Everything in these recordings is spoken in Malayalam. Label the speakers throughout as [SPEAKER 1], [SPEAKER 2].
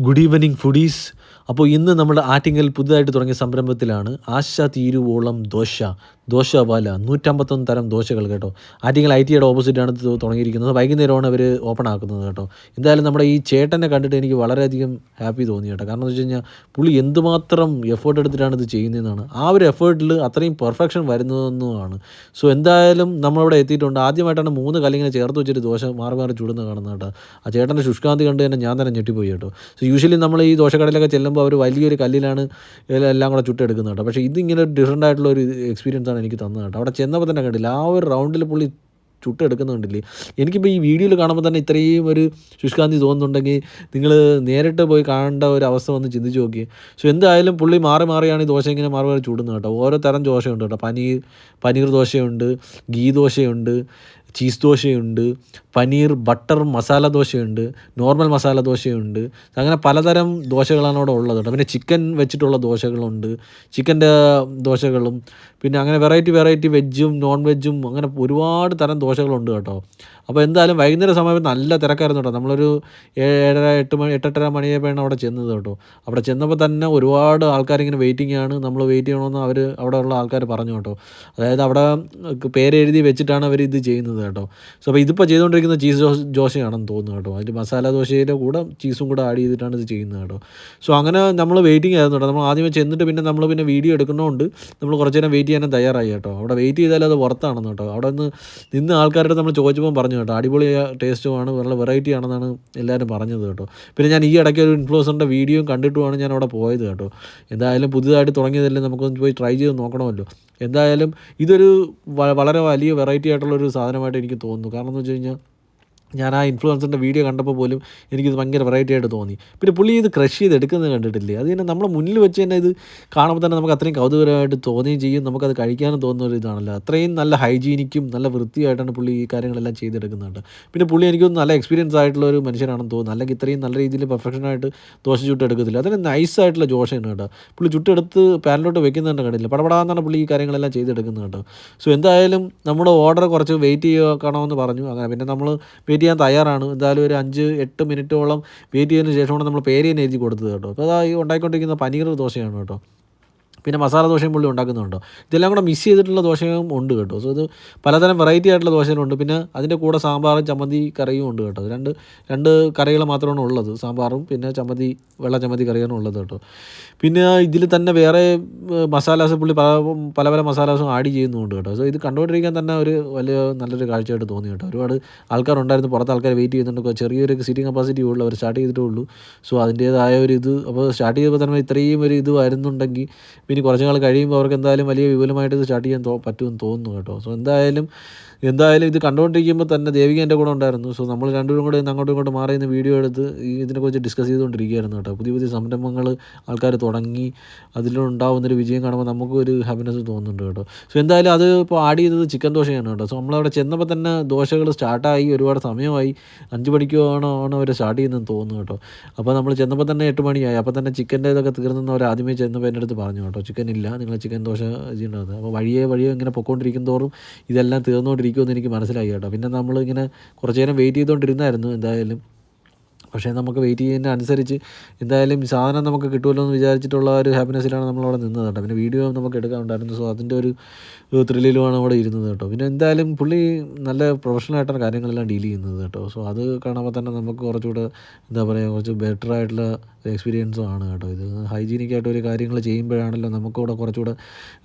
[SPEAKER 1] Good evening, foodies. അപ്പോൾ ഇന്ന് നമ്മൾ ആറ്റിങ്ങൽ പുതുതായിട്ട് തുടങ്ങിയ സംരംഭത്തിലാണ് ആശ തീരുവോളം ദോശ ദോശ വാല നൂറ്റമ്പത്തൊന്ന് തരം ദോശകൾ കേട്ടോ. ആറ്റിങ്ങൽ ഐ ടിയുടെ ഓപ്പോസിറ്റാണ് തുടങ്ങിയിരിക്കുന്നത്. വൈകുന്നേരമാണ് അവർ ഓപ്പൺ ആക്കുന്നത് കേട്ടോ. എന്തായാലും നമ്മുടെ ഈ ചേട്ടനെ കണ്ടിട്ട് എനിക്ക് വളരെയധികം ഹാപ്പി തോന്നി കേട്ടോ. കാരണം എന്ന് വെച്ച് കഴിഞ്ഞാൽ പുള്ളി എന്തുമാത്രം എഫേർട്ട് എടുത്തിട്ടാണ് ഇത് ചെയ്യുന്നതെന്നാണ്. ആ ഒരു എഫേർട്ടിൽ അത്രയും പെർഫെക്ഷൻ വരുന്നതെന്നുമാണ്. സോ എന്തായാലും നമ്മളിവിടെ എത്തിയിട്ടുണ്ട്. ആദ്യമായിട്ടാണ് മൂന്ന് കല്ലിങ്ങനെ ചേർത്ത് വെച്ചിട്ട് ദോശ മാറി മാറി ചൂടുന്ന കാണുന്നത് കേട്ടോ. ആ ചേട്ടന്റെ ശുഷ്കാന്തി കണ്ട് തന്നെ ഞാൻ തന്നെ ഞെട്ടിപ്പോയി കേട്ടോ. സോ യൂഷ്വലി നമ്മൾ ഈ ദോശക്കടയിലൊക്കെ ചെല്ലുമ്പോൾ അവർ വലിയൊരു കല്ലിലാണ് എല്ലാം കൂടെ ചുട്ടെടുക്കുന്നത് കേട്ടോ. പക്ഷേ ഇതിങ്ങനെ ഡിഫറെന്റ് ആയിട്ടുള്ള ഒരു എക്സ്പീരിയൻസ് ആണ് എനിക്ക് തന്നത് കേട്ടോ. അവിടെ ചെന്നപ്പോൾ തന്നെ കണ്ടില്ല ആ ഒരു റൗണ്ടിൽ പുള്ളി ചുട്ടെടുക്കുന്നുണ്ടല്ലേ എനിക്കിപ്പോൾ ഈ വീഡിയോയിൽ കാണുമ്പോൾ തന്നെ ഇത്രയും ഒരു ശുഷ്കാന്തി തോന്നുന്നുണ്ടെങ്കിൽ നിങ്ങൾ നേരിട്ട് പോയി കാണേണ്ട ഒരു അവസ്ഥ വന്ന് ചിന്തിച്ച് നോക്കി സോ എന്തായാലും പുള്ളി മാറി മാറിയാണ് ഈ ദോശ ഇങ്ങനെ മാറി മാറി ചൂടുന്നത് കേട്ടോ. ഓരോ തരം ദോശയുണ്ട് കേട്ടോ. പനീർ പനീർ ദോശയുണ്ട് ഗീ ദോശയുണ്ട് ചീസ് ദോശയുണ്ട് പനീർ ബട്ടർ മസാല ദോശയുണ്ട് നോർമൽ മസാല ദോശയുണ്ട്. അങ്ങനെ പലതരം ദോശകളാണ് അവിടെ ഉള്ളത് പിന്നെ ചിക്കൻ വെച്ചിട്ടുള്ള ദോശകളുണ്ട് ചിക്കന്റെ ദോശകളും പിന്നെ അങ്ങനെ വെറൈറ്റി വെറൈറ്റി വെജും നോൺ വെജും അങ്ങനെ ഒരുപാട് തരം ദോശകളുണ്ട് കേട്ടോ. അപ്പോൾ എന്തായാലും വൈകുന്നേര സമയം നല്ല തിരക്കായിരുന്നു കേട്ടോ. നമ്മളൊരു ഏഴര എട്ട് മണി എട്ടെട്ടര മണിയായപ്പോഴാണ് അവിടെ ചെന്നത് കേട്ടോ. അവിടെ ചെന്നപ്പോൾ തന്നെ ഒരുപാട് ആൾക്കാരിങ്ങനെ വെയിറ്റിംഗ് ആണ്. നമ്മൾ വെയിറ്റ് ചെയ്യണമെന്ന് അവർ അവിടെ ഉള്ള ആൾക്കാർ പറഞ്ഞു കേട്ടോ. അതായത് അവിടെ പേരെഴുതി വെച്ചിട്ടാണ് അവർ ഇത് ചെയ്യുന്നത് കേട്ടോ. സോ അപ്പോൾ ഇതിപ്പോൾ ചെയ്തുകൊണ്ടിരിക്കുന്ന ചീസ് ദോശ ദോശയാണെന്ന് തോന്നുന്നു കേട്ടോ. അതിൽ മസാല ദോശയുടെ കൂടെ ചീസും കൂടെ ആഡ് ചെയ്തിട്ടാണ് ഇത് ചെയ്യുന്നത് കേട്ടോ. സോ അങ്ങനെ നമ്മൾ വെയിറ്റിംഗ് ആയിരുന്നു കേട്ടോ. നമ്മൾ ആദ്യമേ ചെന്നിട്ട് പിന്നെ നമ്മൾ പിന്നെ വീഡിയോ എടുക്കുന്നതുകൊണ്ട് നമ്മൾ കുറച്ച് നേരം വെയിറ്റ് ചെയ്യാനും തയ്യാറായി കേട്ടോ. അവിടെ വെയിറ്റ് ചെയ്താലും അത് പുറത്താണെന്ന് കേട്ടോ. അവിടെ നിന്ന് നിന്ന് ആൾക്കാരുടെ നമ്മൾ ചോദിച്ചപ്പോൾ പറഞ്ഞു കേട്ടോ. അടിപൊളി ടേസ്റ്റുമാണ്. നല്ല വെറൈറ്റി ആണെന്നാണ് എല്ലാവരും പറഞ്ഞത് കേട്ടോ. പിന്നെ ഞാൻ ഈ ഇടയ്ക്ക് ഒരു ഇൻഫ്ലുവൻസറിന്റെ വീഡിയോയും കണ്ടിട്ടുമാണ് ഞാൻ അവിടെ പോയത് കേട്ടോ. എന്തായാലും പുതിയതായിട്ട് തുടങ്ങിയതല്ലേ നമുക്കൊന്ന് പോയി ട്രൈ ചെയ്ത് നോക്കണമല്ലോ. എന്തായാലും ഇതൊരു വളരെ വലിയ വെറൈറ്റി ആയിട്ടുള്ളൊരു സാധനമായിട്ട് എനിക്ക് തോന്നുന്നു. കാരണം എന്ന് വെച്ച് കഴിഞ്ഞാൽ ഞാൻ ആ ഇൻഫ്ലുവൻസറിന്റെ വീഡിയോ കണ്ടപ്പോൾ പോലും എനിക്കിത് ഭയങ്കര വെറൈറ്റി ആയിട്ട് തോന്നി. പിന്നെ പുള്ളി ഇത് ക്രഷ് ചെയ്ത് എടുക്കുന്നത് കണ്ടിട്ടില്ലേ? അത് തന്നെ നമ്മുടെ മുന്നിൽ വെച്ച് തന്നെ ഇത് കാണുമ്പോൾ തന്നെ നമുക്ക് അത്രയും കൗതുകരമായിട്ട് തോന്നുകയും ചെയ്യും. നമുക്കത് കഴിക്കാനും തോന്നുന്ന ഒരു ഇതാണല്ലോ. അത്രയും നല്ല ഹൈജീനിക്കും നല്ല വൃത്തിയായിട്ടാണ് പുള്ളി ഈ കാര്യങ്ങളെല്ലാം ചെയ്തെടുക്കുന്നുണ്ട്. പിന്നെ പുള്ളി എനിക്കൊന്ന് നല്ല എക്സ്പീരിയൻസ് ആയിട്ടുള്ള ഒരു മനുഷ്യനാണെന്ന് തോന്നുന്നു. അല്ലെങ്കിൽ ഇത്രയും നല്ല രീതിയിൽ പെർഫെക്ഷനായിട്ട് ദോശ ചുട്ടെടുക്കത്തില്ല അതിന് നൈസായിട്ടുള്ള ദോശയാണ് കേട്ടോ. പുള്ളി ചുട്ടെടുത്ത് പാനിലോട്ട് വെക്കുന്നുണ്ട് കണ്ടില്ല? പടപടാന്നാണ് പുള്ളി ഈ കാര്യങ്ങളെല്ലാം ചെയ്തെടുക്കുന്നത് കേട്ടോ. സോ എന്തായാലും നമ്മുടെ ഓർഡർ കുറച്ച് വെയിറ്റ് ചെയ്യണമെന്ന് പറഞ്ഞു. അങ്ങനെ പിന്നെ നമ്മൾ വെയിറ്റ് ചെയ്യാൻ തയ്യാറാണ്. എന്തായാലും ഒരു അഞ്ച് എട്ട് മിനിറ്റോളം വെയിറ്റ് ചെയ്തതിന് ശേഷമാണ് നമ്മൾ പേര് തന്നെ എഴുതി കൊടുത്തത് കേട്ടോ. അപ്പോൾ അതാ ഈ ഉണ്ടായിക്കൊണ്ടിരിക്കുന്ന പനീർ ദോശയാണ് കേട്ടോ. പിന്നെ മസാല ദോശയും പുള്ളി ഉണ്ടാക്കുന്നുണ്ടോ? ഇതെല്ലാം കൂടെ മിക്സ് ചെയ്തിട്ടുള്ള ദോശയും ഉണ്ട് കേട്ടോ. സോ ഇത് പലതരം വെറൈറ്റി ആയിട്ടുള്ള ദോശകളുണ്ട് പിന്നെ അതിന്റെ കൂടെ സാമ്പാറും ചമ്മന്തി കറിയും ഉണ്ട് കേട്ടോ. രണ്ട് രണ്ട് കറികൾ മാത്രമാണ് ഉള്ളത്. സാമ്പാറും പിന്നെ ചമ്മന്തി വെള്ള ചമ്മന്തി കറിയാണ് ഉള്ളത് കേട്ടോ. പിന്നെ ഇതിൽ തന്നെ വേറെ മസാലാസ് പുള്ളി പല പല പല മസാലാസും ആഡ് ചെയ്യുന്നുണ്ട് കേട്ടോ. സോ ഇത് കണ്ടുകൊണ്ടിരിക്കാൻ തന്നെ ഒരു വലിയ നല്ലൊരു കാഴ്ചയായിട്ട് തോന്നി കേട്ടോ. ഒരുപാട് ആൾക്കാരുണ്ടായിരുന്നു. പുറത്ത് ആൾക്കാർ വെയിറ്റ് ചെയ്യുന്നുണ്ട്. ചെറിയൊരു സീറ്റിംഗ് കപ്പാസിറ്റി ഉള്ളൂ. അവർ സ്റ്റാർട്ട് ചെയ്തിട്ടുള്ളൂ സോ അതിന്റേതായ ഒരു ഇത്. അപ്പോൾ സ്റ്റാർട്ട് ചെയ്തപ്പോൾ തന്നെ ഇത്രയും ഒരു ഇത് വരുന്നുണ്ടെങ്കിൽ ഇനി കുറച്ച് നാൾ കഴിയുമ്പോൾ അവർക്ക് എന്തായാലും വലിയ വിപുലമായിട്ട് ഇത് സ്റ്റാർട്ട് ചെയ്യാൻ പറ്റുമെന്ന് തോന്നുന്നു കേട്ടോ. സോ എന്തായാലും എന്തായാലും ഇത് കണ്ടുകൊണ്ടിരിക്കുമ്പോൾ തന്നെ ദേവിക എന്റെ കൂടെ ഉണ്ടായിരുന്നു. സോ നമ്മൾ രണ്ടുപേരും കൂടെ ഇന്ന് അങ്ങോട്ടും ഇങ്ങോട്ടും മാറി നിന്ന് വീഡിയോ എടുത്ത് ഇതിനെക്കുറിച്ച് ഡിസ്കസ് ചെയ്തുകൊണ്ടിരിക്കുകയായിരുന്നു കേട്ടോ. പുതിയ പുതിയ സംരംഭങ്ങൾ ആൾക്കാർ തുടങ്ങി അതിലുണ്ടാവുന്നൊരു വിജയം കാണുമ്പോൾ നമുക്ക് ഒരു ഹാപ്പിനെസ് തോന്നുന്നുണ്ട് കേട്ടോ. സോ എന്തായാലും അത് ഇപ്പോൾ ആഡ് ചെയ്തത് ചിക്കൻ ദോശയാണ് കേട്ടോ. സോ നമ്മളവിടെ ചെന്നപ്പോൾ തന്നെ ദോശകൾ സ്റ്റാർട്ടായി ഒരുപാട് സമയമായി. അഞ്ച് ആണോ ആണോ അവർ സ്റ്റാർട്ട് ചെയ്യുന്നതെന്ന് തോന്നുന്നു കേട്ടോ. അപ്പോൾ നമ്മൾ ചെന്നപ്പോൾ തന്നെ എട്ട് മണിയായി. അപ്പോൾ തന്നെ ചിക്കന്റെ ഇതൊക്കെ തീർന്നെന്ന് അവർ ആദ്യമേ ചെന്നപ്പോൾ എന്റെ അടുത്ത് പറഞ്ഞു കേട്ടോ. ചിക്കൻ ഇല്ല നിങ്ങൾ ചിക്കൻ ദോശ ചെയ്യുന്നത് അപ്പോൾ വഴിയെ വഴിയെ ഇങ്ങനെ പൊക്കോണ്ടിരിക്കും തോറും ഇതെല്ലാം തീർന്നുകൊണ്ടിരിക്കുമെന്ന് എനിക്ക് മനസ്സിലായി കേട്ടോ. പിന്നെ നമ്മൾ ഇങ്ങനെ കുറച്ച് നേരം വെയിറ്റ് ചെയ്തുകൊണ്ടിരുന്നായിരുന്നു എന്തായാലും. പക്ഷേ നമുക്ക് വെയിറ്റ് ചെയ്യുന്നതിന് അനുസരിച്ച് എന്തായാലും സാധനം നമുക്ക് കിട്ടുമല്ലോ എന്ന് വിചാരിച്ചിട്ടുള്ള ഒരു ഹാപ്പിനെസ്സിലാണ് നമ്മളവിടെ നിന്നത് കേട്ടോ. പിന്നെ വീഡിയോ നമുക്ക് എടുക്കാനുണ്ടായിരുന്നു സോ അതിന്റെ ഒരു ത്രില്ലിലുമാണ് അവിടെ ഇരുന്നത് കേട്ടോ. പിന്നെ എന്തായാലും പുള്ളി നല്ല പ്രൊഫഷണലായിട്ടാണ് കാര്യങ്ങളെല്ലാം ഡീൽ ചെയ്യുന്നത് കേട്ടോ. സോ അത് കാണുമ്പോൾ തന്നെ നമുക്ക് കുറച്ചുകൂടെ എന്താ പറയുക കുറച്ച് ബെറ്റർ ആയിട്ടുള്ള എക്സ്പീരിയൻസും ആണ് കേട്ടോ. ഇത് ഹൈജീനിക് ആയിട്ട് ഒരു കാര്യങ്ങൾ ചെയ്യുമ്പോഴാണല്ലോ നമുക്കൂടെ കുറച്ചുകൂടെ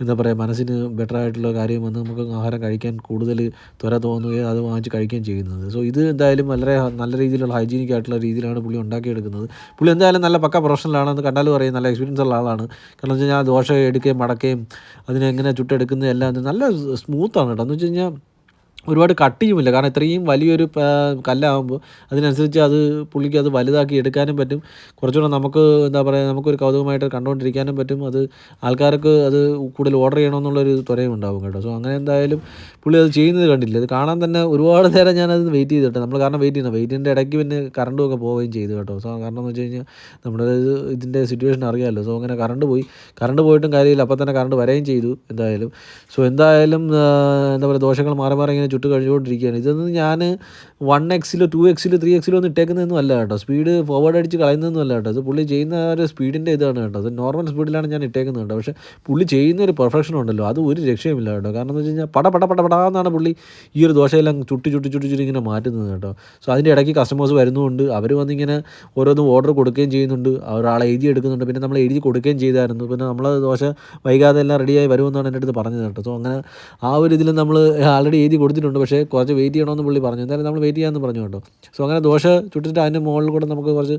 [SPEAKER 1] എന്താ പറയുക മനസ്സിന് ബെറ്റർ ആയിട്ടുള്ള കാര്യം വന്ന് നമുക്ക് ആഹാരം കഴിക്കാൻ കൂടുതൽ ത്വര തോന്നുകയും അത് വാങ്ങിച്ച് കഴിക്കുകയും ചെയ്യുന്നത്. സോ ഇത് എന്തായാലും വളരെ നല്ല രീതിയിലുള്ള ഹൈജീനിക് ആയിട്ടുള്ള രീതിയിലാണ് പുള്ളി ഉണ്ടാക്കിയെടുക്കുന്നത്. പുള്ളി എന്തായാലും നല്ല പക്ക പ്രൊഫഷണലാണ് പ്രൊഫഷണലാണെന്ന് കണ്ടാലും പറയും നല്ല എക്സ്പീരിയൻസ് ഉള്ള ആളാണ്. കാരണം വെച്ച് കഴിഞ്ഞാൽ ദോശ എടുക്കുകയും മടക്കുകയും അതിനെങ്ങനെ എങ്ങനെ ചുട്ടെടുക്കുന്നത് എല്ലാം നല്ല സ്മൂത്താണ് കേട്ടോ. എന്ന് വെച്ച് കഴിഞ്ഞാൽ ഒരുപാട് കട്ട് ചെയ്യുമില്ല. കാരണം ഇത്രയും വലിയൊരു കല്ലാകുമ്പോൾ അതിനനുസരിച്ച് അത് പുള്ളിക്ക് അത് വലുതാക്കി എടുക്കാനും പറ്റും. കുറച്ചുകൂടെ നമുക്ക് എന്താ പറയുക നമുക്കൊരു കൗതുകമായിട്ട് കണ്ടുകൊണ്ടിരിക്കാനും പറ്റും. അത് ആൾക്കാർക്ക് അത് കൂടുതൽ ഓർഡർ ചെയ്യണമെന്നുള്ളൊരു ത്വരയും ഉണ്ടാവും കേട്ടോ. സോ അങ്ങനെ എന്തായാലും പുള്ളി അത് ചെയ്യുന്നത് കണ്ടില്ല. അത് കാണാൻ തന്നെ ഒരുപാട് നേരം ഞാനത് വെയിറ്റ് ചെയ്തിട്ട് നമ്മൾ കാരണം വെയിറ്റ് ചെയ്യുന്നത് വെയിറ്റിന്റെ ഇടയ്ക്ക് പിന്നെ കറണ്ടും ഒക്കെ പോവുകയും ചെയ്തു കേട്ടോ. സോ കാരണം എന്ന് വെച്ച് കഴിഞ്ഞാൽ നമ്മുടെ ഇത് ഇതിന്റെ സിറ്റുവേഷൻ അറിയാമല്ലോ. സോ അങ്ങനെ കറണ്ട് പോയി. കറണ്ട് പോയിട്ടും കാര്യമില്ല. അപ്പോൾ തന്നെ കറണ്ട് വരികയും ചെയ്തു എന്തായാലും. സോ എന്തായാലും എന്താ പറയുക ദോഷങ്ങൾ മാറി മാറി ഇങ്ങനെ ചുട്ട് കഴിഞ്ഞുകൊണ്ടിരിക്കുകയാണ് ഇതൊന്നും ഞാൻ വൺ എക്സിലോ ടു എക്സിലോ ത്രീ എക്സിലോ ഒന്നും ഇട്ടേക്കുന്നതൊന്നും അല്ല കേട്ടോ. സ്പീഡ് ഫോർവേഡ് അടിച്ച് കളയുന്നതൊന്നും അല്ല കേട്ടോ. അത് പുള്ളി ചെയ്യുന്ന ഒരു സ്പീഡിന്റെ ഇതാണ് കേട്ടോ. അത് നോർമൽ സ്പീഡിലാണ് ഞാൻ ഇട്ടേക്കുന്നത് കേട്ടോ. പക്ഷേ പുള്ളി ചെയ്യുന്ന ഒരു പെർഫെക്ഷൻ ഉണ്ടല്ലോ. അത് ഒരു രക്ഷയുമില്ല കേട്ടോ. കാരണം എന്ന് വെച്ച് കഴിഞ്ഞാൽ പട പട പട പടാന്നാണ് പുള്ളി ഈ ഒരു ദോശയെല്ലാം ചുട്ടി ചുട്ടി ചുട്ടി ചുട്ടി ഇങ്ങനെ മാറ്റുന്നത് കേട്ടോ. സോ അതിന്റെ ഇടയ്ക്ക് കസ്റ്റമേഴ്സ് വരുന്നുണ്ട്. അവർ വന്നിങ്ങനെ ഓരോന്നും ഓർഡർ കൊടുക്കുകയും ചെയ്യുന്നുണ്ട്. ഒരാളെ എഴുതി എടുക്കുന്നുണ്ട്. പിന്നെ നമ്മൾ എഴുതി കൊടുക്കുകയും ചെയ്തായിരുന്നു. പിന്നെ നമ്മൾ ദോശ വൈകാതെ എല്ലാം റെഡിയായി വരുമെന്നാണ് എന്റെ അടുത്ത് പറഞ്ഞത് കേട്ടോ. സോ അങ്ങനെ ആ ഒരു ഇതിൽ നമ്മൾ ആൾറെഡി എഴുതി കൊടുത്തിട്ടുണ്ട്. പക്ഷേ കുറച്ച് വെയിറ്റ് ചെയ്യണമെന്ന് പുള്ളി പറഞ്ഞു. എന്തായാലും നമ്മൾ വെയിറ്റ് ചെയ്യാമെന്ന് പറഞ്ഞു കേട്ടോ. സോ അങ്ങനെ ദോശ ചുട്ടിട്ട് അതിന്റെ മുകളിൽ കൂടെ നമുക്ക് കുറച്ച്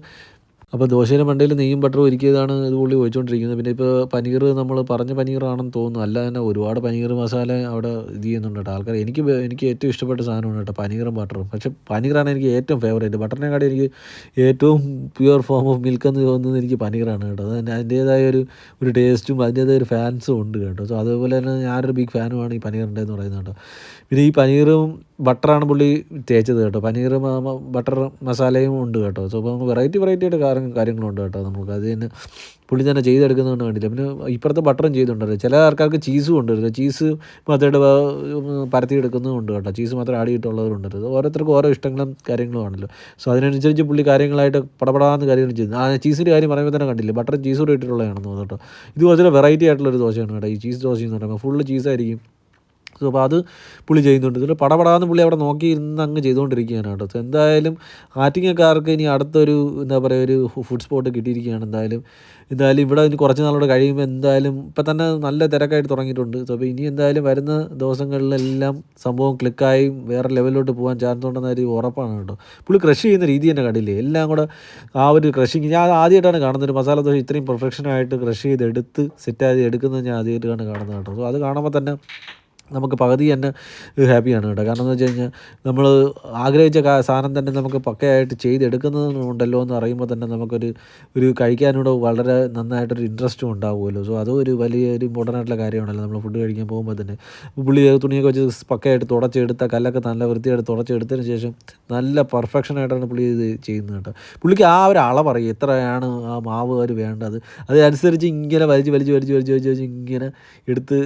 [SPEAKER 1] അപ്പോൾ ദോശയുടെ മണ്ടയിൽ നെയ്യും ബട്ടറും ഒരുക്കിയതാണ് ഇത് പുള്ളി ഒഴിച്ചുകൊണ്ടിരിക്കുന്നത് പിന്നെ ഇപ്പോൾ പനീർ നമ്മൾ പറഞ്ഞ പനീറാണെന്ന് തോന്നുന്നു. അല്ല തന്നെ ഒരുപാട് പനീർ മസാല അവിടെ ഇത് ചെയ്യുന്നുണ്ട് കേട്ടോ. ആൾക്കാർ എനിക്ക് എനിക്ക് ഏറ്റവും ഇഷ്ടപ്പെട്ട സാധനമാണ് കേട്ടോ പനീറും ബട്ടറും. പക്ഷേ പനീറാണ് എനിക്ക് ഏറ്റവും ഫേവറേറ്റ് ബട്ടറിനെക്കാട്ടി എനിക്ക് ഏറ്റവും പ്യുവർ ഫോം ഓഫ് മിൽക്ക് എന്ന് തോന്നുന്നത് എനിക്ക് പനീറാണ് കേട്ടോ. അത് അതിന്റേതായ ഒരു ഒരു ടേസ്റ്റും അതിന്റേതായ ഒരു ഫാൻസും ഉണ്ട് കേട്ടോ. സോ അതുപോലെ തന്നെ ഞാനൊരു ബിഗ് ഫാനുമാണ് ഈ പനീറിന്റെ എന്ന് പറയുന്നത് കേട്ടോ. പിന്നെ ഈ പനീറും ബട്ടറാണ് പുള്ളി തേച്ചത് കേട്ടോ. പനീർ ബട്ടർ മസാലയും ഉണ്ട് കേട്ടോ. സോ അപ്പോൾ വെറൈറ്റി വെറൈറ്റി ആയിട്ട് കാര്യം കാര്യങ്ങളുണ്ട് കേട്ടോ നമുക്ക് അത് തന്നെ പുള്ളി തന്നെ ചെയ്തെടുക്കുന്നതുകൊണ്ട് കണ്ടില്ല പിന്നെ ഇപ്പുറത്തെ ബട്ടറും ചെയ്തുണ്ടല്ലോ. ചില ആൾക്കാർക്ക് ചീസും ഉണ്ട് ചീസ് മാത്രമായിട്ട് പരത്തി എടുക്കുന്നതും ഉണ്ട് കേട്ടോ. ചീസ് മാത്രം ആഡ് ചെയ്തിട്ടുള്ളവരുണ്ട് ഓരോരുത്തർക്കും ഓരോ ഇഷ്ടങ്ങളും കാര്യങ്ങളും ആണല്ലോ. സോ അതിനനുസരിച്ച് പുള്ളി കാര്യങ്ങളായിട്ട് പടപടാന്ന് കാര്യങ്ങൾ ചെയ്യുന്നു. ആ ചീസിന്റെ കാര്യം പറയുമ്പോൾ തന്നെ കണ്ടില്ല? ബട്ടറും ചീസും ഇട്ടിട്ടുള്ളതാണെന്ന് തോന്നുന്നു കേട്ടോ. ഇത് വെറൈറ്റി ആയിട്ടുള്ളൊരു ദോശയാണ് കേട്ടോ. ഈ ചീസ് ദോശ എന്ന് പറയുമ്പോൾ ഫുള്ള് ചീസായിരിക്കും സോ അപ്പോൾ അത് പുള്ളി ചെയ്യുന്നുണ്ട്. ഇതിൽ പടപടാന്ന് പുള്ളി അവിടെ നോക്കി ഇരുന്ന് അങ്ങ് ചെയ്തുകൊണ്ടിരിക്കുകയാണ് കേട്ടോ. സോ എന്തായാലും ആറ്റിങ്ങക്കാർക്ക് ഇനി അടുത്തൊരു എന്താ പറയുക ഒരു ഫുഡ് സ്പോട്ട് കിട്ടിയിരിക്കുകയാണ് എന്തായാലും. എന്തായാലും ഇവിടെ ഇനി കുറച്ച് നാളോട് കഴിയുമ്പോൾ എന്തായാലും ഇപ്പം തന്നെ നല്ല തിരക്കായിട്ട് തുടങ്ങിയിട്ടുണ്ട്. സോ അപ്പോൾ ഇനി എന്തായാലും വരുന്ന ദിവസങ്ങളിലെല്ലാം സംഭവം ക്ലിക്കായി വേറെ ലെവലിലോട്ട് പോകാൻ ചാൻസ് ഉണ്ടെന്ന ഒരു ഉറപ്പാണ് കേട്ടോ. പുള്ളി കൃഷി ചെയ്യുന്ന രീതി തന്നെ കണ്ടില്ലേ? എല്ലാം കൂടെ ആ ഒരു ക്രഷിങ്. ഞാൻ ആദ്യമായിട്ടാണ് കാണുന്നത്. ഒരു മസാല ദോശ ഇത്രയും പെർഫെക്ഷനായിട്ട് കൃഷി ചെയ്തെടുത്ത് സെറ്റ് സെറ്റാക്കി എടുക്കുന്നത് ഞാൻ ആദ്യമായിട്ടാണ് കാണുന്നത് കേട്ടോ. സോ അത് കാണുമ്പോൾ തന്നെ നമുക്ക് പകുതി തന്നെ ഹാപ്പിയാണ് കേട്ടോ. കാരണം എന്ന് വെച്ച് കഴിഞ്ഞാൽ നമ്മൾ ആഗ്രഹിച്ച സാധനം തന്നെ നമുക്ക് പക്കയായിട്ട് ചെയ്തെടുക്കുന്നതുണ്ടല്ലോ എന്ന് അറിയുമ്പോൾ തന്നെ നമുക്കൊരു ഒരു കഴിക്കാനോട് വളരെ നന്നായിട്ടൊരു ഇൻട്രസ്റ്റും ഉണ്ടാവുമല്ലോ. സോ അതും ഒരു വലിയ ഒരു ഇമ്പോർട്ടന്റ് ആയിട്ടുള്ള കാര്യമാണല്ലോ നമ്മൾ ഫുഡ് കഴിക്കാൻ പോകുമ്പോൾ തന്നെ. പുള്ളി തുണിയൊക്കെ വെച്ച് പക്കയായിട്ട് തുടച്ചെടുത്ത കല്ലൊക്കെ നല്ല വൃത്തിയായിട്ട് തുടച്ചെടുത്തതിന് ശേഷം നല്ല പെർഫെക്ഷനായിട്ടാണ് പുള്ളി ഇത് ചെയ്യുന്നത് കേട്ടോ. പുള്ളിക്ക് ആ ഒരു അളവ് അറിയും എത്രയാണ് ആ മാവ് അവർ വേണ്ടത്. അതനുസരിച്ച് ഇങ്ങനെ വലിച്ച് വലിച്ച് വലിച്ച് വലിച്ച് വലിച്ച് ഇങ്ങനെ എടുത്ത്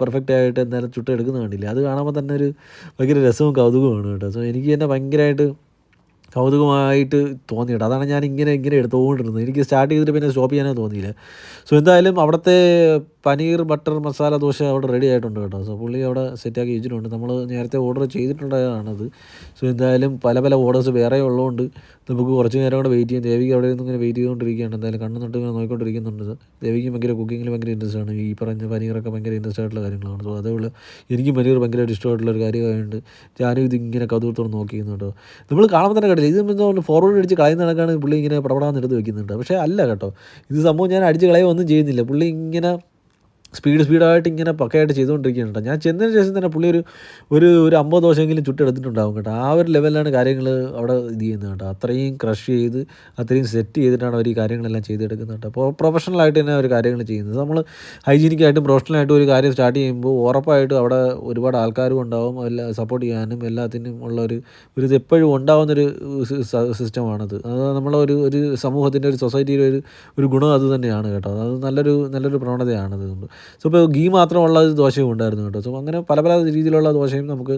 [SPEAKER 1] പെർഫെക്റ്റ് ആയിട്ട് എന്തായാലും ചുട്ട് എടുക്കുന്ന കണ്ടില്ല? അത് കാണുമ്പോൾ തന്നെ ഒരു ഭയങ്കര രസവും കൗതുകമാണ് കേട്ടോ. സോ എനിക്ക് തന്നെ ഭയങ്കരമായിട്ട് കൗതുകമായിട്ട് തോന്നി കേട്ടോ അതാണ് ഞാൻ ഇങ്ങനെ ഇങ്ങനെ എടുത്തുകൊണ്ടിരുന്നത്. എനിക്ക് സ്റ്റാർട്ട് ചെയ്തിട്ട് പിന്നെ സ്റ്റോപ്പ് ചെയ്യാനേ തോന്നിയില്ല. സോ എന്തായാലും അവിടുത്തെ പനീർ ബട്ടർ മസാല ദോശ അവിടെ റെഡി ആയിട്ടുണ്ട് കേട്ടോ. സോ പുള്ളി അവിടെ സെറ്റാക്കി വെച്ചിട്ടുണ്ട്. നമ്മൾ നേരത്തെ ഓർഡർ ചെയ്തിട്ടുണ്ടായതാണത്. സോ എന്തായാലും പല പല ഓർഡേഴ്സ് വേറെ ഉള്ളതുകൊണ്ട് നമുക്ക് കുറച്ച് നേരം കൂടെ വെയിറ്റ് ചെയ്യാം. ദേവിക്ക് അവിടെ നിന്ന് ഇങ്ങനെ വെയിറ്റ് ചെയ്തുകൊണ്ടിരിക്കുകയാണ്. എന്തായാലും കണ്ണു നട്ട് ഇങ്ങനെ നോക്കിക്കൊണ്ടിരിക്കുന്നുണ്ട് ദേവിക്ക് ഭയങ്കര കുക്കിങ്ങിൽ ഭയങ്കര ഇൻട്രസ്റ്റ് ആണ്. ഈ പറഞ്ഞ പനീറൊക്കെ ഭയങ്കര ഇൻട്രസ്റ്റ് ആയിട്ടുള്ള കാര്യങ്ങളാണ്. സോ അതേപോലെ എനിക്ക് പനീർ ഭയങ്കരമായിട്ട് ഇഷ്ടമായിട്ടുള്ള ഒരു കാര്യമായതുകൊണ്ട് ഞാനും ഇതിങ്ങനെ ഇങ്ങനെ കൗതുകത്തോടെ നോക്കിയിരുന്നു നമ്മൾ കാണുമ്പോൾ തന്നെ കേട്ടോ ഇത് എന്തോ ഫോർവേഡ് അടിച്ച് കളയുന്ന കണക്കാണ് പുള്ളി ഇങ്ങനെ പടപടാന്ന് എടുത്ത് വെക്കുന്നുണ്ട്. പക്ഷേ അല്ല കേട്ടോ. ഇത് സംഭവം ഞാൻ അടിച്ച് കളയുക ഒന്നും ചെയ്യുന്നില്ല. പുള്ളി ഇങ്ങനെ സ്പീഡ് സ്പീഡായിട്ട് ഇങ്ങനെ പക്കയായിട്ട് ചെയ്തുകൊണ്ടിരിക്കുകയാണ് കേട്ടോ. ഞാൻ ചെന്നതിന് ശേഷം തന്നെ പുള്ളി ഒരു ഒരു ഒരു അമ്പത് ദോശമെങ്കിലും ചുട്ടെടുത്തിട്ടുണ്ടാവും കേട്ടോ. ആ ഒരു ലെവലിലാണ് കാര്യങ്ങൾ അവിടെ ഇത് ചെയ്യുന്നത് കേട്ടോ. അത്രയും ക്രഷ് ചെയ്ത് അത്രയും സെറ്റ് ചെയ്തിട്ടാണ് അവർ ഈ കാര്യങ്ങളെല്ലാം ചെയ്തെടുക്കുന്നത് കേട്ടോ. അപ്പോൾ പ്രൊഫഷണലായിട്ട് തന്നെ അവർ കാര്യങ്ങൾ ചെയ്യുന്നത്. നമ്മൾ ഹൈജീനിക്കായിട്ടും പ്രൊഫഷണലായിട്ടും ഒരു കാര്യം സ്റ്റാർട്ട് ചെയ്യുമ്പോൾ ഉറപ്പായിട്ടും അവിടെ ഒരുപാട് ആൾക്കാരും ഉണ്ടാവും. എല്ലാം സപ്പോർട്ട് ചെയ്യാനും എല്ലാത്തിനും ഉള്ള ഒരു ഒരു എപ്പോഴും ഉണ്ടാവുന്നൊരു സിസ്റ്റമാണത് അത് നമ്മളെ ഒരു ഒരു സമൂഹത്തിന്റെ ഒരു സൊസൈറ്റിയുടെ ഒരു ഒരു ഗുണം അത് തന്നെയാണ് കേട്ടോ. അത് നല്ലൊരു നല്ലൊരു പ്രവണതയാണത്. സോ ഇപ്പോൾ ഗീ മാത്രമുള്ള ഒരു ദോശയും ഉണ്ടായിരുന്നു കേട്ടോ. സോ അങ്ങനെ പല പല രീതിയിലുള്ള ദോശയും നമുക്ക്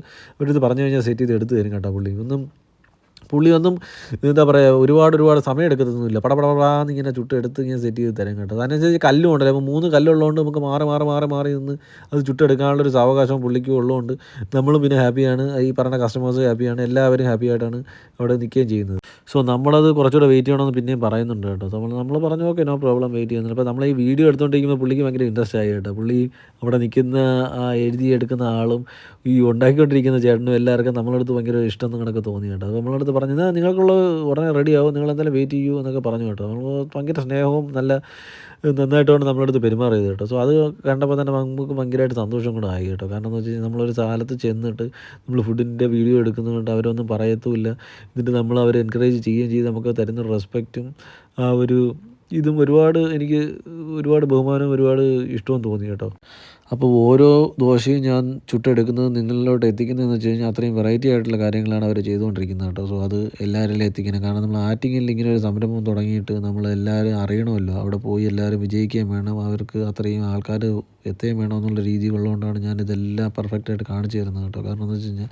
[SPEAKER 1] ഇത് പറഞ്ഞു കഴിഞ്ഞാൽ സെറ്റ് ചെയ്ത് എടുത്തു തരും കേട്ടോ പുള്ളി. ഒന്നും പുള്ളി ഒന്നും എന്താ പറയുക ഒരുപാട് ഒരുപാട് സമയം എടുക്കത്തൊന്നുമില്ല. പട പടപടാന്ന് ഇങ്ങനെ ചുട്ടെടുത്ത് ഇങ്ങനെ സെറ്റ് ചെയ്ത് തരാൻ കേട്ടോ. അതിനനുസരിച്ച് കല്ലും ഉണ്ടല്ലോ. അപ്പോൾ മൂന്ന് കല്ലുള്ളതുകൊണ്ട് നമുക്ക് മാറി മാറി മാറി മാറി നിന്ന് അത് ചുട്ടെടുക്കാനുള്ളൊരു സാവകാശം പുള്ളിക്കും ഉള്ളതുകൊണ്ട് നമ്മളും പിന്നെ ഹാപ്പിയാണ് ഈ പറഞ്ഞ കസ്റ്റമേഴ്സ് ഹാപ്പിയാണ് എല്ലാവരും ഹാപ്പിയായിട്ടാണ് അവിടെ നിൽക്കുകയും ചെയ്യുന്നത്. സോ നമ്മളത് കുറച്ചുകൂടെ വെയിറ്റ് ചെയ്യണമെന്ന് പിന്നെയും പറയുന്നുണ്ട് കേട്ടോ. നമ്മൾ നമ്മൾ പറഞ്ഞു ഓക്കെ നോ പ്രോബ്ലം വെയിറ്റ് ചെയ്യുന്നത് അപ്പോൾ നമ്മൾ ഈ വീഡിയോ എടുത്തുകൊണ്ടിരിക്കുമ്പോൾ പുള്ളിക്ക് ഭയങ്കര ഇൻട്രസ്റ്റ് ആയി കേട്ടോ. പുള്ളി അവിടെ നിൽക്കുന്ന എഴുതി എടുക്കുന്ന ആളും ഈ ഉണ്ടാക്കിക്കൊണ്ടിരിക്കുന്ന ചേട്ടനും എല്ലാവർക്കും നമ്മളടുത്ത് ഭയങ്കര ഇഷ്ടം കണക്ക് തോന്നി കേട്ടോ. അപ്പോൾ നമ്മളടുത്ത് പറഞ്ഞു "എന്നാ നിങ്ങൾക്കുള്ള ഉടനെ റെഡിയാവും നിങ്ങൾ എന്തായാലും വെയിറ്റ് ചെയ്യൂ എന്നൊക്കെ പറഞ്ഞു കേട്ടോ. നമ്മൾ ഭയങ്കര സ്നേഹവും നല്ല നന്നായിട്ടാണ് നമ്മളടുത്ത് പെരുമാറിയത് കേട്ടോ. സോ അത് കണ്ടപ്പോൾ തന്നെ നമുക്ക് ഭയങ്കരമായിട്ട് സന്തോഷം കൂടെ ആയി കേട്ടോ. കാരണം എന്ന് വെച്ച് കഴിഞ്ഞാൽ നമ്മളൊരു സ്ഥലത്ത് ചെന്നിട്ട് നമ്മൾ ഫുഡിന്റെ വീഡിയോ എടുക്കുന്നതുകൊണ്ട് അവരൊന്നും പറയത്തുമില്ല. എന്നിട്ട് നമ്മൾ അവരെ എൻകറേജ് ചെയ്യുകയും ചെയ്ത് നമുക്ക് തരുന്ന റെസ്പെക്റ്റും ആ ഒരു ഇതും ഒരുപാട് എനിക്ക് ഒരുപാട് ബഹുമാനം ഒരുപാട് ഇഷ്ടവും തോന്നി കേട്ടോ. അപ്പോൾ ഓരോ ദോശയും ഞാൻ ചുട്ടെടുക്കുന്നത് നിങ്ങളിലോട്ട് എത്തിക്കുന്നതെന്ന് വെച്ച് കഴിഞ്ഞാൽ അത്രയും വെറൈറ്റി ആയിട്ടുള്ള കാര്യങ്ങളാണ് അവർ ചെയ്തുകൊണ്ടിരിക്കുന്നത് കേട്ടോ. സോ അത് എല്ലാവരിലും എത്തിക്കണം. കാരണം നമ്മൾ ആറ്റിങ്ങിൽ ഇങ്ങനെ ഒരു സംരംഭം തുടങ്ങിയിട്ട് നമ്മൾ എല്ലാവരും അറിയണമല്ലോ. അവിടെ പോയി എല്ലാവരും വിജയിക്കുകയും വേണം. അവർക്ക് അത്രയും ആൾക്കാർ എത്തുകയും വേണം എന്നുള്ള രീതി ഉള്ളതുകൊണ്ടാണ് ഞാനിതെല്ലാം പെർഫെക്റ്റായിട്ട് കാണിച്ചു തരുന്നത് കേട്ടോ. കാരണം എന്ന് വെച്ച് കഴിഞ്ഞാൽ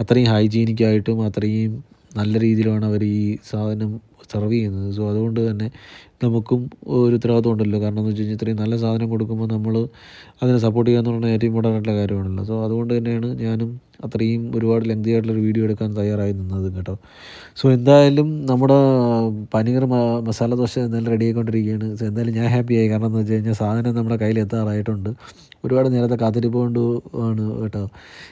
[SPEAKER 1] അത്രയും ഹൈജീനിക്കായിട്ടും അത്രയും നല്ല രീതിയിലാണ് അവർ ഈ സാധനം സെർവ് ചെയ്യുന്നത്. സോ അതുകൊണ്ട് തന്നെ നമുക്കും ഒരു ഉത്തരവാദിത്വം ഉണ്ടല്ലോ. കാരണം എന്ന് വെച്ച് കഴിഞ്ഞാൽ ഇത്രയും നല്ല സാധനം കൊടുക്കുമ്പോൾ നമ്മൾ അതിനെ സപ്പോർട്ട് ചെയ്യുക എന്ന് പറഞ്ഞാൽ ഏറ്റവും ഇമ്പോർട്ടന്റ് ആയിട്ടുള്ള കാര്യമാണല്ലോ. സോ അതുകൊണ്ട് തന്നെയാണ് ഞാനും അത്രയും ഒരുപാട് ലെങ്തി ആയിട്ടുള്ളൊരു വീഡിയോ എടുക്കാൻ തയ്യാറായി നിന്നത് കേട്ടോ. സോ എന്തായാലും നമ്മുടെ പനീർ മസാല ദോശ എന്തായാലും റെഡി ആയിക്കൊണ്ടിരിക്കുകയാണ്. സോ എന്തായാലും ഞാൻ ഹാപ്പിയായി കാരണം എന്ന് വെച്ച് കഴിഞ്ഞാൽ സാധനം നമ്മുടെ കയ്യിൽ എത്താറായിട്ടുണ്ട്. ഒരുപാട് നേരത്തെ കാത്തിരിപ്പ് കൊണ്ട് ആണ് കേട്ടോ.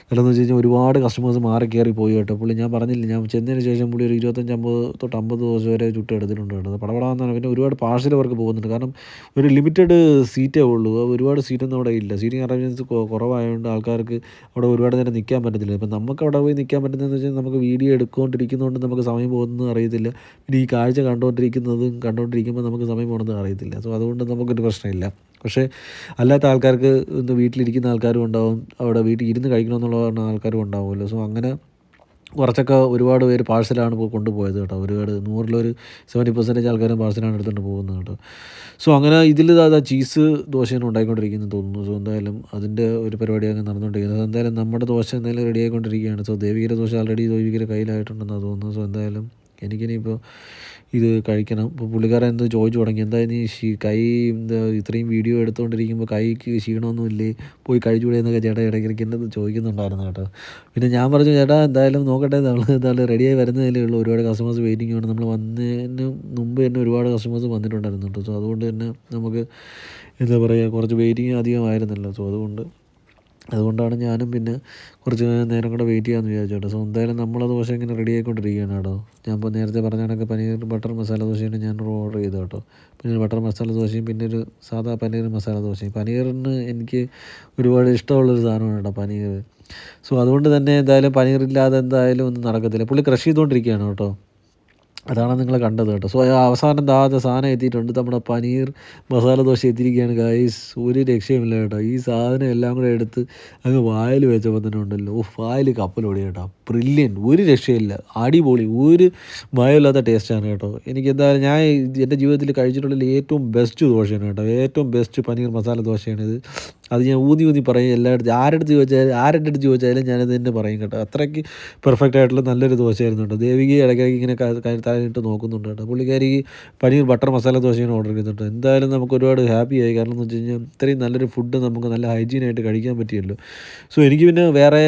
[SPEAKER 1] കാരണം എന്ന് വെച്ച് കഴിഞ്ഞാൽ ഒരുപാട് കസ്റ്റമേഴ്സ് മാറി കയറി പോയി കേട്ടോ. പുള്ളി ഞാൻ പറഞ്ഞില്ല ഞാൻ ചെന്നതിന് ശേഷം പുള്ളി ഒരു ഇരുപത്തഞ്ച് അമ്പത് തൊട്ട് അമ്പത് ദിവസം വരെ ചുട്ട് എടുത്തിട്ടുണ്ട് കേട്ടോ. പടപടാന്നാണ്. പിന്നെ ഒരുപാട് പാഴ്സൽ വർക്ക് പോകുന്നുണ്ട്. കാരണം ഒരു ലിമിറ്റഡ് സീറ്റേ ഉള്ളൂ. ഒരുപാട് സീറ്റൊന്നും അവിടെ ഇല്ല. സീറ്റിംഗ് അറേഞ്ച്മെന്റ്സ് കുറവായതുകൊണ്ട് ആൾക്കാർക്ക് അവിടെ ഒരുപാട് നേരം നിൽക്കാൻ പറ്റത്തില്ല ഇപ്പം നമുക്ക് അവിടെ പോയി നിൽക്കാൻ പറ്റുന്നതെന്ന് വെച്ചാൽ നമുക്ക് വീഡിയോ എടുത്തുകൊണ്ടിരിക്കുന്നതുകൊണ്ട് നമുക്ക് സമയം പോകുന്നത് അറിയത്തില്ല. പിന്നെ ഈ കാഴ്ച കണ്ടുകൊണ്ടിരിക്കുന്നതും കണ്ടുകൊണ്ടിരിക്കുമ്പോൾ നമുക്ക് സമയം പോകുന്നത് അറിയത്തില്ല. സോ അതുകൊണ്ട് നമുക്കൊരു പ്രശ്നമില്ല. പക്ഷേ അല്ലാത്ത ആൾക്കാർക്ക് വീട്ടിലിരിക്കുന്ന ആൾക്കാരും ഉണ്ടാവും. അവിടെ വീട്ടിൽ ഇരുന്ന് കഴിക്കണമെന്നുള്ള ആൾക്കാരും ഉണ്ടാവുമല്ലോ. സോ അങ്ങനെ കുറച്ചൊക്കെ ഒരുപാട് പേര് പാഴ്സലാണ് ഇപ്പോൾ കൊണ്ടുപോയത് കേട്ടോ. ഒരുപാട് നൂറിലൊരു സെവന്റി പെർസെന്റേജ് ആൾക്കാരും പാഴ്സലാണ് എടുത്തുകൊണ്ട് പോകുന്നത് കേട്ടോ. സോ അങ്ങനെ ഇതിൽ അതാ ചീസ് ദോശയാണ് ഉണ്ടായിക്കൊണ്ടിരിക്കുന്നത് തോന്നുന്നു. സോ എന്തായാലും അതിന്റെ ഒരു പരിപാടി അങ്ങനെ നടന്നുകൊണ്ടിരിക്കുന്നത് എന്തായാലും നമ്മുടെ ദോശ എന്തായാലും റെഡി ആയിക്കൊണ്ടിരിക്കുകയാണ്. സോ ദേവികര ദോശ ആൾറെഡി ദേവികര കയ്യിലായിട്ടുണ്ടെന്നാണ് തോന്നുന്നത്. സോ എന്തായാലും എനിക്കിനിയിപ്പോൾ ഇത് കഴിക്കണം. ഇപ്പോൾ പുള്ളിക്കാരൻ എന്തോ ചോദിച്ചു തുടങ്ങി. എന്താ നീ ക്ഷീ കൈ എന്താ ഇത്രയും വീഡിയോ എടുത്തുകൊണ്ടിരിക്കുമ്പോൾ കൈക്ക് ക്ഷീണമൊന്നുമില്ലേ? പോയി കഴിച്ചുകൂടെ എന്നൊക്കെ ചേട്ടാ ഇടയ്ക്കിടയ്ക്ക് എന്നത് ചോദിക്കുന്നുണ്ടായിരുന്നു കേട്ടോ. പിന്നെ ഞാൻ പറഞ്ഞു ചേട്ടാ എന്തായാലും നോക്കട്ടെ. നമ്മൾ എന്തായാലും റെഡിയായി വരുന്നതിലേ ഉള്ളൂ. ഒരുപാട് കസ്റ്റമേഴ്സ് വെയിറ്റിംഗ് ആണ് നമ്മൾ വന്നതിന് മുമ്പ് തന്നെ ഒരുപാട് കസ്റ്റമേഴ്സ് വന്നിട്ടുണ്ടായിരുന്നു കേട്ടോ. സോ അതുകൊണ്ട് തന്നെ നമുക്ക് എന്താ പറയുക കുറച്ച് വെയിറ്റിംഗ് അധികമായിരുന്നല്ലോ. സോ അതുകൊണ്ട് അതുകൊണ്ടാണ് ഞാനും പിന്നെ കുറച്ച് നേരം കൂടെ വെയിറ്റ് ചെയ്യാമെന്ന് വിചാരിച്ചു കേട്ടോ. സോ എന്തായാലും നമ്മളെ ദോശ ഇങ്ങനെ റെഡി ആയിക്കൊണ്ടിരിക്കുകയാണ് കേട്ടോ. ഞാൻ ഇപ്പോൾ നേരത്തെ പറഞ്ഞ കണക്ക് പനീർ ബട്ടർ മസാല ദോശയാണ് ഞാൻ ഓർഡർ ചെയ്തത് കേട്ടോ. പിന്നെ ബട്ടർ മസാല ദോശയും പിന്നെ ഒരു സാധാ പനീർ മസാല ദോശയും. പനീറിന് എനിക്ക് ഒരുപാട് ഇഷ്ടമുള്ളൊരു സാധനമാണ് കേട്ടോ പനീർ. സോ അതുകൊണ്ട് തന്നെ എന്തായാലും പനീറില്ലാതെ എന്തായാലും ഒന്നും നടക്കത്തില്ല. പുള്ളി ക്രഷ് ചെയ്തുകൊണ്ടിരിക്കുകയാണ് കേട്ടോ. അതാണ് നിങ്ങൾ കണ്ടത് കേട്ടോ. സോ അവസാനം ദാതെ സാധനം എത്തിയിട്ടുണ്ട്. നമ്മുടെ പനീർ മസാല ദോശ എത്തിയിരിക്കുകയാണ് ഗൈസ് ഒരു രക്ഷയുമില്ല കേട്ടോ. ഈ സാധനം എല്ലാം കൂടെ എടുത്ത് അങ്ങ് വായിൽ വെച്ചപ്പോൾ തന്നെ ഉണ്ടല്ലോ. ഓ വായിൽ കപ്പലോടി കേട്ടോ ബ്രില്യൻ ഒരു രക്ഷയില്ല. അടിപൊളി. ഒരു ഭയമില്ലാത്ത ടേസ്റ്റാണ് കേട്ടോ. എനിക്ക് എന്തായാലും ഞാൻ എന്റെ ജീവിതത്തിൽ കഴിച്ചിട്ടുള്ള ഏറ്റവും ബെസ്റ്റ് ദോശയാണ് കേട്ടോ. ഏറ്റവും ബെസ്റ്റ് പനീർ മസാല ദോശയാണ് ഇത്. അത് ഞാൻ ഊന്നി ഊന്നി പറയും. എല്ലായിടത്തും ആരെടുത്ത് ചോദിച്ചാലും ആരുടെ അടുത്ത് ചോദിച്ചാലും ഞാനത് തന്നെ പറയും കേട്ടോ. അത്രയ്ക്ക് പെർഫെക്റ്റ് ആയിട്ടുള്ള നല്ലൊരു ദോശയായിരുന്നു കേട്ടോ. ദേവിക ഇടയ്ക്കിടയ്ക്ക് ഇങ്ങനെ തലയിട്ട് നോക്കുന്നുണ്ട് കേട്ടോ. പുള്ളിക്കാരി പനീർ ബട്ടർ മസാല ദോശയാണ് ഓർഡർ ചെയ്തിട്ടുണ്ട് എന്തായാലും നമുക്ക് ഒരുപാട് ഹാപ്പി ആയി. കാരണം എന്ന് വെച്ച് കഴിഞ്ഞാൽ ഇത്രയും നല്ലൊരു ഫുഡ് നമുക്ക് നല്ല ഹൈജീനായിട്ട് കഴിക്കാൻ പറ്റിയല്ലോ. സോ എനിക്ക് പിന്നെ വേറെ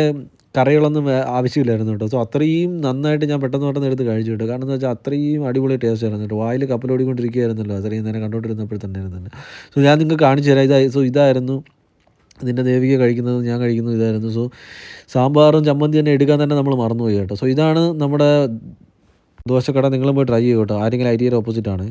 [SPEAKER 1] കറികളൊന്നും ആവശ്യമില്ലായിരുന്നു കേട്ടോ. സോ അത്രയും നന്നായിട്ട് ഞാൻ പെട്ടെന്ന് പെട്ടെന്ന് എടുത്ത് കഴിച്ചു കേട്ടോ കാരണം എന്താ വെച്ചാൽ അത്രയും അടിപൊളി ടേസ്റ്റ് ആയിരുന്നു കേട്ടോ. വായിൽ കപ്പലോടിക്കൊണ്ടിരിക്കുകയായിരുന്നല്ലോ അത്രയും നേരം കണ്ടുകൊണ്ടിരുന്നപ്പോൾ തന്നെ ആയിരുന്നു സോ ഞാൻ നിങ്ങൾക്ക് കാണിച്ചു തരാം. ഇതായി സോ ഇതായിരുന്നു. ഇതിന്റെ ദേവിക കഴിക്കുന്നത് ഞാൻ കഴിക്കുന്നത് ഇതായിരുന്നു. സോ സാമ്പാറും ചമ്മന്തി തന്നെ എടുക്കാൻ തന്നെ നമ്മൾ മറന്നുപോയി കേട്ടോ. സോ ഇതാണ് നമ്മുടെ ദോശക്കട. നിങ്ങളും പോയി ട്രൈ ചെയ്യും കേട്ടോ. ആരെങ്കിലും ഐഡിയയുടെ ഓപ്പോസിറ്റാണ്